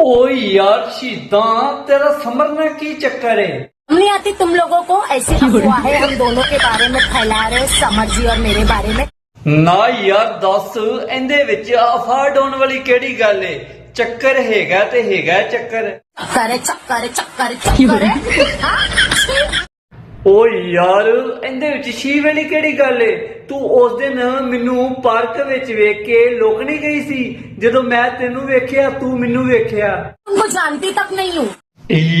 ਓ ਯਾਰ ਸ਼ੀਦਾਂ ਤੇਰਾ ਸਮਰਨਾ ਕੀ ਚੱਕਰ ਏ नहीं आती तुम लोगों को ऐसी अफवाह है हम दोनों के बारे में फैला रहे समर जी और मेरे बारे में ਨਾ ਯਾਰ ਦੱਸ ਇਹਦੇ ਵਿੱਚ ਅਫਾਰਡ ਹੋਣ ਵਾਲੀ ਕਿਹੜੀ ਗੱਲ ਏ ਚੱਕਰ ਹੈਗਾ ਤੇ ਹੈਗਾ ਚੱਕਰ करे चक्कर चक्कर चक्कर हाँ? ਓ ਯਾਰ ਇਹਦੇ ਵਿੱਚ ਛੀ ਵਾਲੀ ਕਿਹੜੀ ਗੱਲ ਏ ਤੂੰ ਉਸ ਦਿਨ ਮੈਨੂੰ ਪਾਰਕ ਵਿੱਚ ਵੇਖ ਕੇ ਲੋਕਣੀ ਗਈ ਸੀ ਜਦੋਂ ਮੈਂ ਤੈਨੂੰ ਵੇਖਿਆ ਤੂੰ ਮੈਨੂੰ ਵੇਖਿਆ उनको जानती तक नहीं हूँ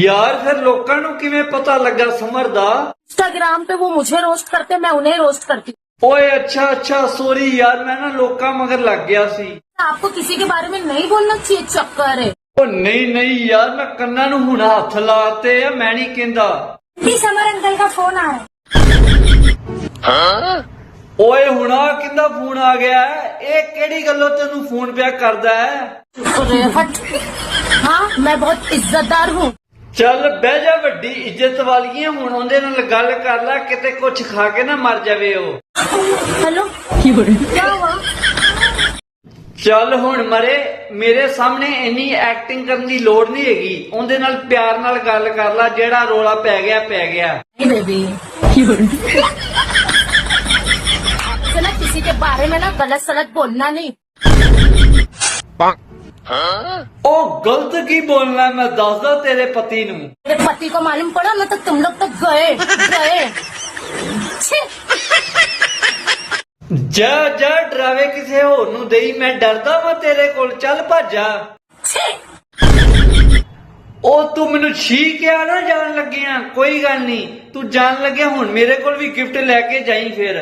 ਯਾਰ ਫਿਰ ਲੋਕਾਂ ਨੂੰ ਕਿਵੇਂ ਪਤਾ ਲੱਗਾ ਸਮਰ ਦਾ इंस्टाग्राम पे वो मुझे रोस्ट करते मैं उन्हें रोस्ट करती ਓਏ ਅੱਛਾ ਅੱਛਾ ਸੋਰੀ ਯਾਰ ਮੈਂ ਨਾ ਲੋਕਾਂ ਮਗਰ ਲੱਗ ਗਿਆ ਸੀ आपको किसी के बारे में नहीं बोलना चाहिए चक्कर है ਓ ਨਹੀਂ ਨਹੀਂ ਯਾਰ ਮੈਂ ਕੰਨਾਂ ਨੂੰ ਹੁਣ ਹੱਥ ਲਾਤੇ ਆ ਮੈਂ ਨਹੀਂ ਕਹਿੰਦਾ जी समर अंकल का फोन आ रहा है ਓਏ ਹੁਣ ਆ ਕਿੰਦਾ ਫੋਨ ਆ ਗਿਆ ਹੈ? ਇਹ ਕਿਹੜੀ ਗੱਲੋਂ ਤੈਨੂੰ ਫੋਨ ਪਿਆ ਕਰਦਾ ਹੈ अरे हट हाँ मैं बहुत इज्जतदार हूँ ਚੱਲ ਬਹਿ ਜਾ ਵੱਡੀ ਇੱਜ਼ਤ ਵਾਲੀਆਂ ਹੁਣ ਉਹਦੇ ਨਾਲ ਗੱਲ ਕਰ ਲੈ ਕਿਤੇ ਕੁਝ ਖਾ ਕੇ ਨਾ ਮਰ ਜਾਵੇ ਉਹ हेलो क्या हुआ ਚੱਲ ਹੁਣ ਮਰੇ ਮੇਰੇ ਸਾਹਮਣੇ ਇੰਨੀ ਐਕਟਿੰਗ ਕਰਨ ਦੀ ਲੋੜ ਨਹੀਂ ਹੈਗੀ ਉਹਦੇ ਨਾਲ ਪਿਆਰ ਨਾਲ ਗੱਲ ਕਰ ਲੈ ਜਿਹੜਾ ਰੋਲਾ ਪੈ ਗਿਆ ਪੈ ਗਿਆ नहीं बेबी आपसे ना किसी के बारे में ना गलत सलत बोलना नहीं ਉਹ ਗਲਤ ਕੀ ਬੋਲਣਾ ਮੈਂ ਦੱਸਦਾ ਤੇਰੇ ਪਤੀ ਨੂੰ मेरे पति को मालूम पड़ा ना तो तुम लोग तो गए गए छी! ਜਾ ਜਾ ਡਰਾਵੇ ਕਿਸੇ ਹੋਰ ਨੂੰ ਦੇਈ ਮੈਂ ਡਰਦਾ ਵਾਂ ਤੇਰੇ ਕੋਲ ਚੱਲ ਭੱਜਾ! ਉਹ ਤੂੰ ਮੈਨੂੰ ਛੀ ਕਿਹਾ ਨਾ ਜਾਣ ਲੱਗਿਆ ਕੋਈ ਗੱਲ ਨਹੀਂ ਤੂੰ ਜਾਣ ਲੱਗਿਆ ਹੁਣ ਮੇਰੇ ਕੋਲ ਵੀ ਗਿਫਟ ਲੈ ਕੇ ਜਾਈ ਫਿਰ।